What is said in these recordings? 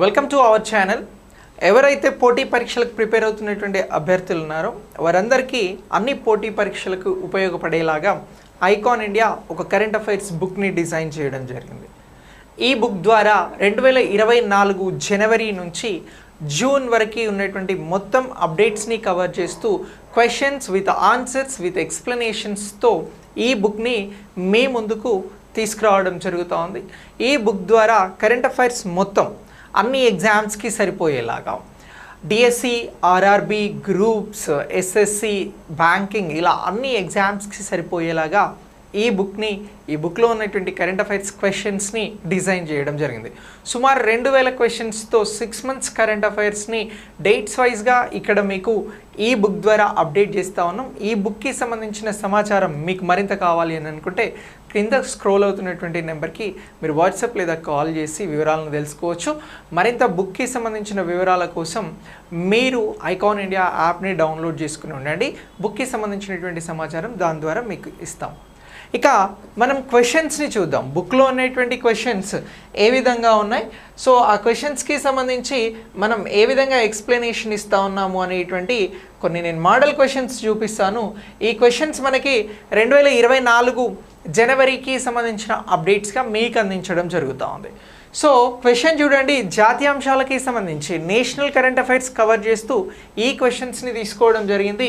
Welcome to our channel ఎవరైతే పోటీ పరీక్షలకు ప్రిపేర్ అవుతున్నటువంటి అభ్యర్థులు ఉన్నారో వారందరికీ అన్ని పోటీ పరీక్షలకు ఉపయోగపడేలాగా ఐకాన్ ఇండియా ఒక కరెంట్ అఫైర్స్ బుక్ని డిజైన్ చేయడం జరిగింది. ఈ బుక్ ద్వారా రెండు వేల ఇరవై నాలుగు జనవరి నుంచి జూన్ వరకు ఉన్నటువంటి మొత్తం అప్డేట్స్ని కవర్ చేస్తూ క్వశ్చన్స్ విత్ ఆన్సర్స్ విత్ ఎక్స్ప్లెనేషన్స్తో ఈ బుక్ని మీ ముందుకు తీసుకురావడం జరుగుతూ ఉంది ఈ బుక్ ద్వారా కరెంట్ అఫైర్స్ మొత్తం అన్ని ఎగ్జామ్స్కి సరిపోయేలాగా. DSC RRB groups SSC banking ఇలా అన్ని ఎగ్జామ్స్కి సరిపోయేలాగా ఈ బుక్ని ఈ బుక్లో ఉన్నటువంటి కరెంట్ అఫైర్స్ క్వశ్చన్స్ని డిజైన్ చేయడం జరిగింది. సుమారు రెండు వేల క్వశ్చన్స్తో సిక్స్ మంత్స్ కరెంట్ అఫైర్స్ని డేట్స్ వైజ్గా ఇక్కడ మీకు ఈ బుక్ ద్వారా అప్డేట్ చేస్తూ ఉన్నాం. ఈ బుక్కి సంబంధించిన సమాచారం మీకు మరింత కావాలి అని అనుకుంటే కింద స్క్రోల్ అవుతున్నటువంటి నెంబర్కి మీరు వాట్సాప్ లేదా కాల్ చేసి వివరాలను తెలుసుకోవచ్చు. మరింత బుక్కి సంబంధించిన వివరాల కోసం మీరు ఐకాన్ ఇండియా యాప్ని డౌన్లోడ్ చేసుకుని ఉండండి. బుక్కి సంబంధించినటువంటి సమాచారం దాని ద్వారా మీకు ఇస్తాం. ఇక మనం క్వశ్చన్స్ని చూద్దాం. బుక్లో ఉన్నటువంటి క్వశ్చన్స్ ఏ విధంగా ఉన్నాయి? సో ఆ క్వశ్చన్స్కి సంబంధించి మనం ఏ విధంగా ఎక్స్ప్లెనేషన్ ఇస్తూ ఉన్నాము అనేటువంటి కొన్ని నేను మోడల్ క్వశ్చన్స్ చూపిస్తాను. ఈ క్వశ్చన్స్ మనకి రెండు వేల ఇరవై నాలుగు జనవరికి సంబంధించిన అప్డేట్స్గా మీకు అందించడం జరుగుతూ ఉంది. సో క్వశ్చన్ చూడండి. జాతీయాంశాలకి సంబంధించి నేషనల్ కరెంట్ అఫైర్స్ కవర్ చేస్తూ ఈ క్వశ్చన్స్ని తీసుకోవడం జరిగింది.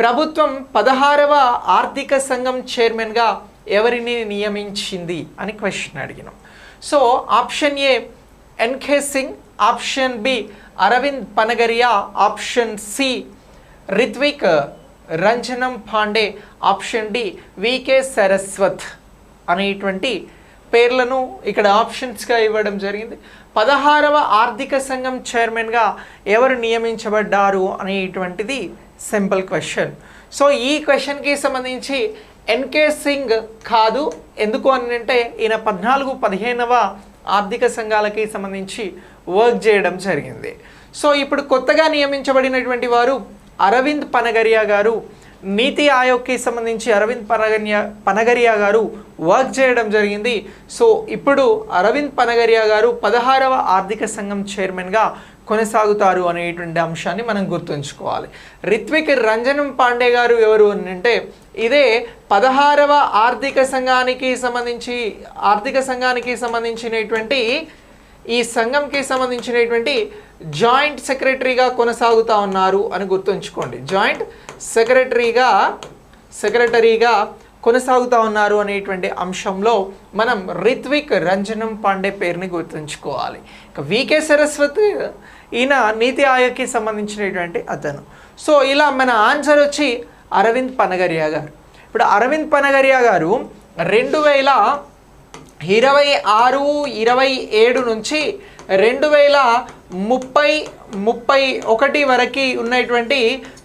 ప్రభుత్వం పదహారవ ఆర్థిక సంఘం చైర్మన్గా ఎవరిని నియమించింది అని క్వశ్చన్ అడిగినాం. So option A NK Singh option B Arvind Panagariya option C Ritvik Ranjanam Pandey option D VK Saraswat అనేటువంటి పేర్లను ఇక్కడ ఆప్షన్స్గా ఇవ్వడం జరిగింది. పదహారవ ఆర్థిక సంఘం చైర్మన్గా ఎవరు నియమించబడ్డారు అనేటువంటిది సింపుల్ క్వశ్చన్. సో ఈ క్వశ్చన్కి సంబంధించి ఎన్కే సింగ్ కాదు. ఎందుకు అని అంటే ఈయన పద్నాలుగు పదిహేనవ ఆర్థిక సంఘాలకి సంబంధించి వర్క్ చేయడం జరిగింది. సో ఇప్పుడు కొత్తగా నియమించబడినటువంటి వారు అరవింద్ పనగరియా గారు నీతి ఆయోగ్కి సంబంధించి అరవింద్ పనగరియా పనగరియా గారు వర్క్ చేయడం జరిగింది. సో ఇప్పుడు అరవింద్ పనగరియా గారు పదహారవ ఆర్థిక సంఘం చైర్మన్గా కొనసాగుతారు అనేటువంటి అంశాన్ని మనం గుర్తుంచుకోవాలి. రిత్విక్ రంజనం పాండే గారు ఎవరు అంటే ఇదే పదహారవ ఆర్థిక సంఘానికి సంబంధించి ఆర్థిక సంఘానికి సంబంధించినటువంటి ఈ సంఘంకి సంబంధించినటువంటి జాయింట్ సెక్రటరీగా కొనసాగుతా ఉన్నారు అని గుర్తుంచుకోండి. జాయింట్ సెక్రటరీగా సెక్రటరీగా కొనసాగుతా ఉన్నారు అనేటువంటి అంశంలో మనం రిత్విక్ రంజనం పాండే పేరుని గుర్తుంచుకోవాలి. ఇక వికే సరస్వతి ఈయన నీతి ఆయోగ్కి సంబంధించినటువంటి అతను. సో ఇలా మన ఆన్సర్ వచ్చి అరవింద్ పనగరియా గారు. ఇప్పుడు అరవింద్ పనగరియా గారు రెండు వేల ఇరవై ఆరు ఇరవై ఏడు నుంచి రెండు వేల ముప్పై ముప్పై ఒకటి వరకు ఉన్నటువంటి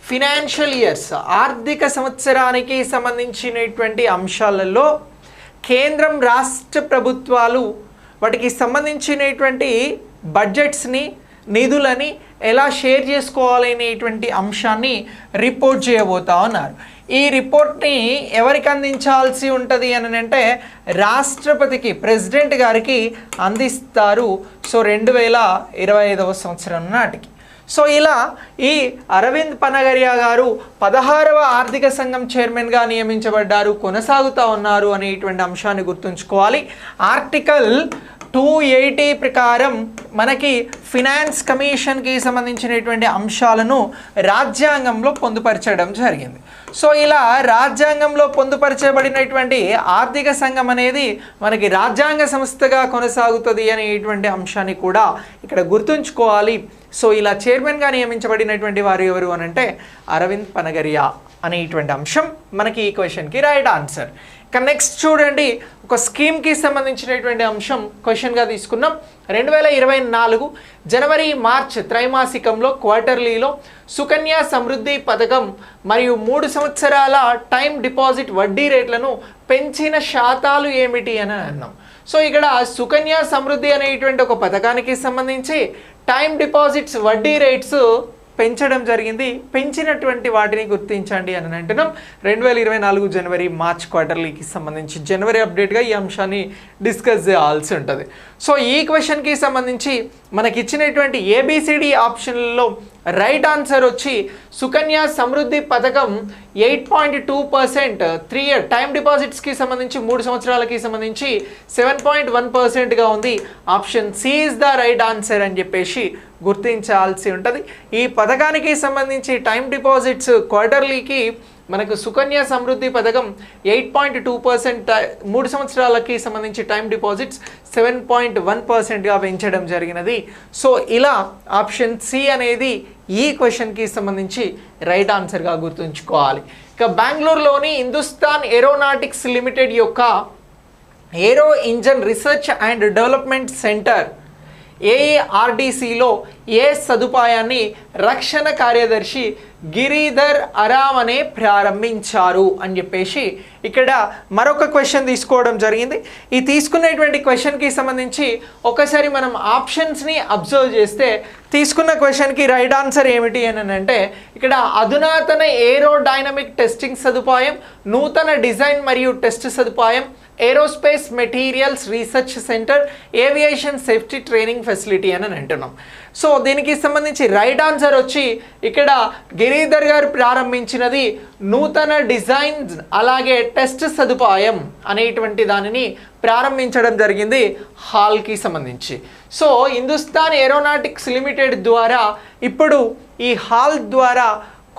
ఫినాన్షియల్ ఇయర్స్ ఆర్థిక సంవత్సరానికి సంబంధించినటువంటి అంశాలలో కేంద్రం రాష్ట్ర ప్రభుత్వాలు వాటికి సంబంధించినటువంటి బడ్జెట్స్ని నిధులని ఎలా షేర్ చేసుకోవాలనేటువంటి అంశాన్ని రిపోర్ట్ చేయబోతా ఉన్నారు. ఈ రిపోర్ట్ని ఎవరికి అందించాల్సి ఉంటుంది అని అంటే రాష్ట్రపతికి ప్రెసిడెంట్ గారికి అందిస్తారు. సో రెండు వేల ఇరవై ఐదవ సంవత్సరం నాటికి. సో ఇలా ఈ అరవింద్ పనగరియా గారు పదహారవ ఆర్థిక సంఘం చైర్మన్గా నియమించబడ్డారు కొనసాగుతూ ఉన్నారు అనేటువంటి అంశాన్ని గుర్తుంచుకోవాలి. ఆర్టికల్ టూ ఎయిటీ ప్రకారం మనకి ఫినాన్స్ కమిషన్కి సంబంధించినటువంటి అంశాలను రాజ్యాంగంలో పొందుపరచడం జరిగింది. సో ఇలా రాజ్యాంగంలో పొందుపరచబడినటువంటి ఆర్థిక సంఘం అనేది మనకి రాజ్యాంగ సంస్థగా కొనసాగుతుంది అనేటువంటి అంశాన్ని కూడా ఇక్కడ గుర్తుంచుకోవాలి. సో ఇలా చైర్మన్గా నియమించబడినటువంటి వారు ఎవరు అని అంటే అరవింద్ పనగరియా అనేటువంటి అంశం మనకి ఈ క్వశ్చన్కి రైట్ ఆన్సర్ నెక్స్ట్ చూడండి ఒక స్కీమ్కి సంబంధించినటువంటి అంశం క్వశ్చన్గా తీసుకున్నాం. రెండు వేల ఇరవై నాలుగు జనవరి మార్చ్ త్రైమాసికంలో క్వార్టర్లీలో సుకన్య సమృద్ధి పథకం మరియు మూడు సంవత్సరాల టైం డిపాజిట్ వడ్డీ రేట్లను పెంచిన శాతాలు ఏమిటి అని అన్నాం. సో ఇక్కడ సుకన్య సమృద్ధి అనేటువంటి ఒక పథకానికి సంబంధించి టైం డిపాజిట్స్ వడ్డీ రేట్స్ పెంచడం జరిగింది. పెంచినటువంటి వాటిని గుర్తించండి అని అంటున్నాం. రెండు వేల ఇరవై నాలుగు జనవరి మార్చ్ క్వార్టర్లీకి సంబంధించి జనవరి అప్డేట్గా ఈ అంశాన్ని డిస్కస్ చేయాల్సి ఉంటుంది. సో ఈ క్వశ్చన్కి సంబంధించి మనకి ఇచ్చినటువంటి ఏబిసిడి ఆప్షన్లలో రైట్ ఆన్సర్ వచ్చి సుకన్య సమృద్ధి పథకం eight point two percent three year time డిపాజిట్స్కి సంబంధించి మూడు సంవత్సరాలకి సంబంధించి సెవెన్ పాయింట్ వన్ పర్సెంట్గా ఉంది. Option C is the right answer అని చెప్పేసి గుర్తించాల్సి ఉంటుంది. ఈ పథకానికి సంబంధించి టైం డిపాజిట్స్ క్వార్టర్లీకి మనకు సుకన్య సమృద్ధి పథకం ఎయిట్ పాయింట్ టూ పర్సెంట్ మూడు సంవత్సరాలకి సంబంధించి time deposits seven point one పర్సెంట్గా పెంచడం జరిగినది. సో ఇలా ఆప్షన్ సి అనేది ఈ క్వశ్చన్కి సంబంధించి రైట్ ఆన్సర్గా గుర్తుంచుకోవాలి. ఇక బెంగళూరులోని హిందుస్థాన్ ఏరోనాటిక్స్ లిమిటెడ్ యొక్క aero engine research and development centre ఏఏఆర్డీసీలో ఏ సదుపాయాన్ని రక్షణ కార్యదర్శి గిరిధర్ అరామ్ అనే ప్రారంభించారు అని చెప్పేసి ఇక్కడ మరొక క్వశ్చన్ తీసుకోవడం జరిగింది. ఈ తీసుకున్నటువంటి క్వశ్చన్కి సంబంధించి ఒకసారి మనం ఆప్షన్స్ని అబ్జర్వ్ చేస్తే తీసుకున్న క్వశ్చన్కి రైట్ ఆన్సర్ ఏమిటి అని అంటే ఇక్కడ అధునాతన ఏరో డైనమిక్ టెస్టింగ్ సదుపాయం నూతన డిజైన్ మరియు టెస్ట్ సదుపాయం aerospace materials research centre aviation safety training facility అని అంటున్నాం. సో దీనికి సంబంధించి రైట్ ఆన్సర్ వచ్చి ఇక్కడ గిరీధర్ గారు ప్రారంభించినది నూతన డిజైన్ అలాగే టెస్ట్ సదుపాయం అనేటువంటి దానిని ప్రారంభించడం జరిగింది హాల్కి సంబంధించి. సో హిందుస్థాన్ ఏరోనాటిక్స్ లిమిటెడ్ ద్వారా ఇప్పుడు ఈ హాల్ ద్వారా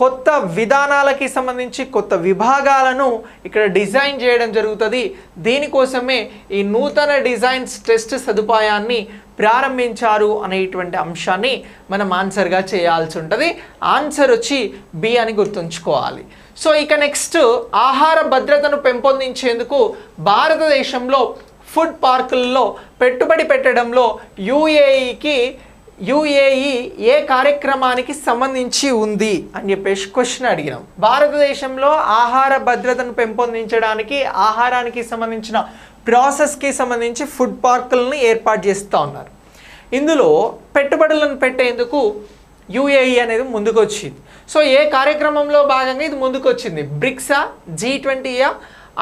కొత్త విధానాలకి సంబంధించి కొత్త విభాగాలను ఇక్కడ డిజైన్ చేయడం జరుగుతుంది. దీనికోసమే ఈ నూతన డిజైన్స్ టెస్ట్ సదుపాయాన్ని ప్రారంభించారు అనేటువంటి అంశాన్ని మనం ఆన్సర్గా చేయాల్సి ఉంటుంది. ఆన్సర్ వచ్చి బి అని గుర్తుంచుకోవాలి. సో ఇక నెక్స్ట్ ఆహార భద్రతను పెంపొందించేందుకు భారతదేశంలో ఫుడ్ పార్కుల్లో పెట్టుబడి పెట్టడంలో యూఏఈకి యుఏఈ ఏ కార్యక్రమానికి సంబంధించి ఉంది అని చెప్పేసి క్వశ్చన్ అడిగినాం. భారతదేశంలో ఆహార భద్రతను పెంపొందించడానికి ఆహారానికి సంబంధించిన ప్రాసెస్కి సంబంధించి ఫుడ్ పార్కులను ఏర్పాటు చేస్తూ ఉన్నారు. ఇందులో పెట్టుబడులను పెట్టేందుకు యుఏఈ అనేది ముందుకు వచ్చింది సో ఏ కార్యక్రమంలో భాగంగా ఇది ముందుకు వచ్చింది బ్రిక్సా జీ ట్వంటీయా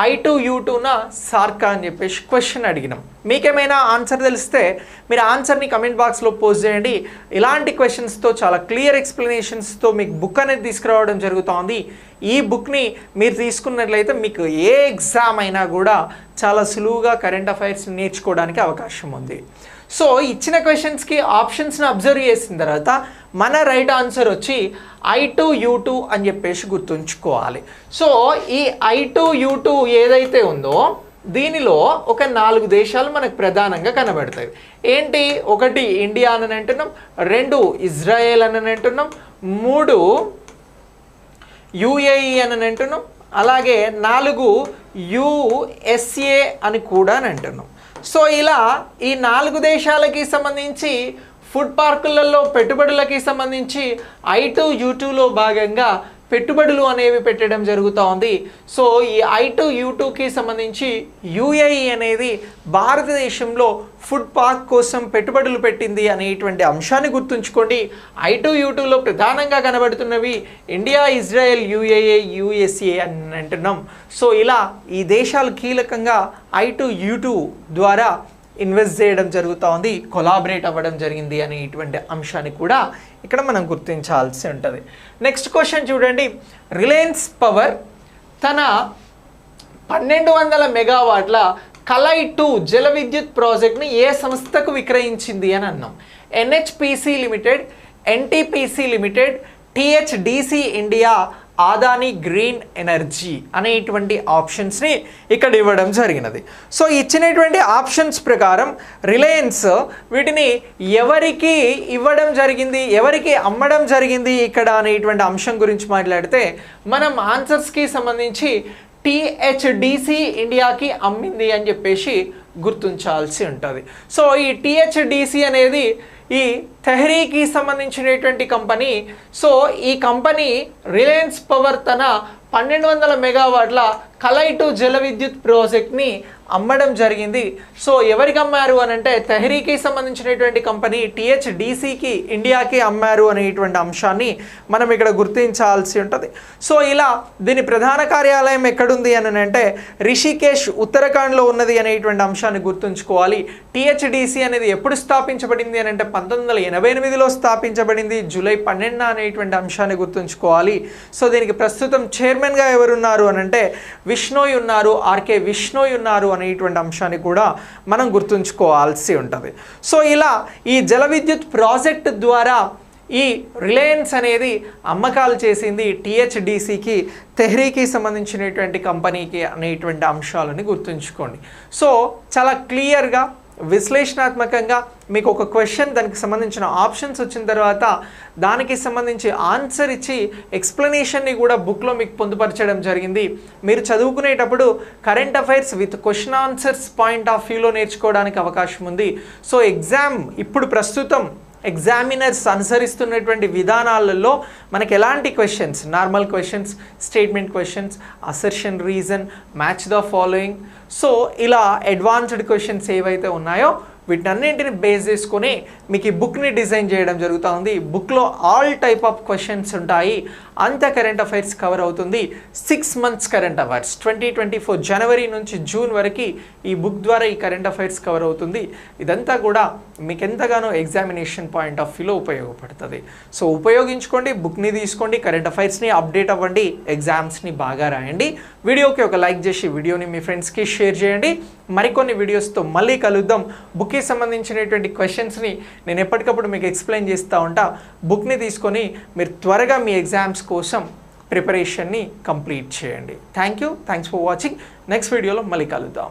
ఐ టు యూ టూన సార్కా అని చెప్పేసి క్వశ్చన్ అడిగినాం. మీకేమైనా ఆన్సర్ తెలిస్తే మీరు ఆన్సర్ని కమెంట్ బాక్స్లో పోస్ట్ చేయండి. ఇలాంటి క్వశ్చన్స్తో చాలా క్లియర్ ఎక్స్ప్లెనేషన్స్తో మీకు బుక్ అనేది తీసుకురావడం జరుగుతోంది. ఈ బుక్ని మీరు తీసుకున్నట్లయితే మీకు ఏ ఎగ్జామ్ అయినా కూడా చాలా సులువుగా కరెంట్ అఫైర్స్ నేర్చుకోవడానికి అవకాశం ఉంది. సో ఇచ్చిన క్వశ్చన్స్కి ఆప్షన్స్ని అబ్జర్వ్ చేసిన తర్వాత మన రైట్ ఆన్సర్ వచ్చి ఐ టు యూ టూ అని చెప్పేసి గుర్తుంచుకోవాలి. సో ఈ ఐ టు యూ టూ ఏదైతే ఉందో దీనిలో ఒక నాలుగు దేశాలు మనకు ప్రధానంగా కనబడతాయి. ఏంటి? ఒకటి ఇండియా అని అంటున్నాం రెండు ఇజ్రాయెల్ అని అంటున్నాం మూడు యుఏఈ అని అంటున్నాం. అలాగే నాలుగు యుఎస్ఏ అని కూడా అని అంటున్నాం. సో ఇలా ఈ నాలుగు దేశాలకి సంబంధించి ఫుడ్ పార్కులలో పెట్టుబడులకి సంబంధించి ఐ టు యూ టూలో భాగంగా పెట్టుబడులు అనేవి పెట్టడం జరుగుతూ ఉంది. సో ఈ ఐ టు యూ టూకి సంబంధించి యుఏఈ అనేది భారతదేశంలో ఫుడ్ పార్క్ కోసం పెట్టుబడులు పెట్టింది అనేటువంటి అంశాన్ని గుర్తుంచుకోండి. ఐ టు యూ టూలో ప్రధానంగా కనబడుతున్నవి ఇండియా ఇజ్రాయెల్ యుఏఏ యుఎస్ఏ అని అంటున్నాం. సో ఇలా ఈ దేశాలు కీలకంగా ఐ టు యూ టూ ద్వారా ఇన్వెస్ట్ చేయడం జరుగుతూ ఉంది కొలాబరేట్ అవ్వడం జరిగింది అనే ఇటువంటి అంశాన్ని కూడా ఇక్కడ మనం గుర్తించాల్సి ఉంటుంది. నెక్స్ట్ క్వశ్చన్ చూడండి. రిలయన్స్ పవర్ తన పన్నెండు వందల మెగావాట్ల కలై టూ జల విద్యుత్ ప్రాజెక్ట్ని ఏ సంస్థకు విక్రయించింది అని అన్నాం. NHPC limited NTPC limited THDC India Adani green energy అనేటువంటి ఆప్షన్స్ని ఇక్కడ ఇవ్వడం జరిగినది. సో ఇచ్చినటువంటి ఆప్షన్స్ ప్రకారం రిలయన్స్ వీటిని ఎవరికి ఇవ్వడం జరిగింది ఎవరికి అమ్మడం జరిగింది ఇక్కడ అనేటువంటి అంశం గురించి మాట్లాడితే మనం ఆన్సర్స్కి సంబంధించి టిహెచ్డిసి ఇండియాకి అమ్మింది అని చెప్పేసి గుర్తుంచాల్సి ఉంటుంది. సో ఈ టిహెచ్డిసి అనేది ఈ తెహరీకి సంబంధించినటువంటి కంపెనీ. సో ఈ కంపెనీ రిలయన్స్ పవర్ తన పన్నెండు వందల మెగావాట్ల కలైటు జల విద్యుత్ ప్రాజెక్ట్ని అమ్మడం జరిగింది. సో ఎవరికి అమ్మారు అని అంటే తెహరీకి సంబంధించినటువంటి కంపెనీ టిహెచ్డిసికి ఇండియాకి అమ్మారు అనేటువంటి అంశాన్ని మనం ఇక్కడ గుర్తించాల్సి ఉంటుంది. సో ఇలా దీని ప్రధాన కార్యాలయం ఎక్కడుంది అని అంటే రిషికేష్ ఉత్తరాఖండ్లో ఉన్నది అనేటువంటి అంశాన్ని గుర్తుంచుకోవాలి. టిహెచ్డిసి అనేది ఎప్పుడు స్థాపించబడింది అని అంటే పంతొమ్మిది వందల ఎనభై ఎనిమిదిలో స్థాపించబడింది. జూలై పన్నెండున అనేటువంటి అంశాన్ని గుర్తుంచుకోవాలి. సో దీనికి ప్రస్తుతం చైర్మన్గా ఎవరున్నారు అని అంటే విష్ణోయ్ ఉన్నారు. ఆర్కే విష్ణోయ్ ఉన్నారు అనేటువంటి అంశాన్ని కూడా మనం గుర్తుంచుకోవాల్సి ఉంటుంది. సో ఇలా ఈ జల విద్యుత్ ప్రాజెక్ట్ ద్వారా ఈ రిలయన్స్ అనేది అమ్మకాలు చేసింది టీహెచ్డిసికి తెహ్రీకి సంబంధించినటువంటి కంపెనీకి అనేటువంటి అంశాలని గుర్తుంచుకోండి. సో చాలా క్లియర్గా విశ్లేషణాత్మకంగా మీకు ఒక క్వశ్చన్ దానికి సంబంధించిన ఆప్షన్స్ వచ్చిన తర్వాత దానికి సంబంధించి ఆన్సర్ ఇచ్చి ఎక్స్ప్లెనేషన్ని కూడా బుక్లో మీకు పొందుపరచడం జరిగింది. మీరు చదువుకునేటప్పుడు current affairs with question answers point of వ్యూలో నేర్చుకోవడానికి అవకాశం ఉంది. సో ఎగ్జామ్ ఇప్పుడు ప్రస్తుతం ఎగ్జామినర్స్ అనుసరిస్తున్నటువంటి విధానాలలో మనకి ఎలాంటి questions normal questions statement questions assertion reason match the following so ఇలా అడ్వాన్స్డ్ క్వశ్చన్స్ ఏవైతే ఉన్నాయో వీటన్నింటిని బేస్ చేసుకొని మీకు ఈ బుక్ని డిజైన్ చేయడం జరుగుతూ ఉంది బుక్లో ఆల్ టైప్ ఆఫ్ క్వశ్చన్స్ ఉంటాయి. అంత కరెంట్ అఫైర్స్ కవర్ అవుతుంది. Six months current affairs twenty twenty four జనవరి నుంచి జూన్ వరకు ఈ బుక్ ద్వారా ఈ కరెంట్ అఫైర్స్ కవర్ అవుతుంది. ఇదంతా కూడా మీకు ఎంతగానో ఎగ్జామినేషన్ పాయింట్ ఆఫ్ వ్యూలో ఉపయోగపడుతుంది. సో ఉపయోగించుకోండి బుక్ని తీసుకోండి కరెంట్ అఫైర్స్ని అప్డేట్ అవ్వండి ఎగ్జామ్స్ని బాగా రాయండి. వీడియోకి ఒక లైక్ చేసి వీడియోని మీ ఫ్రెండ్స్కి షేర్ చేయండి. మరికొన్ని వీడియోస్తో మళ్ళీ కలుద్దాం. బుక్కి సంబంధించినటువంటి క్వశ్చన్స్ని నేను ఎప్పటికప్పుడు మీకు ఎక్స్ప్లెయిన్ చేస్తూ ఉంటా. బుక్ని తీసుకొని మీరు త్వరగా మీ ఎగ్జామ్స్ కోసం ప్రిపరేషన్ని కంప్లీట్ చేయండి. Thank you thanks for watching next వీడియోలో మళ్ళీ కలుద్దాం.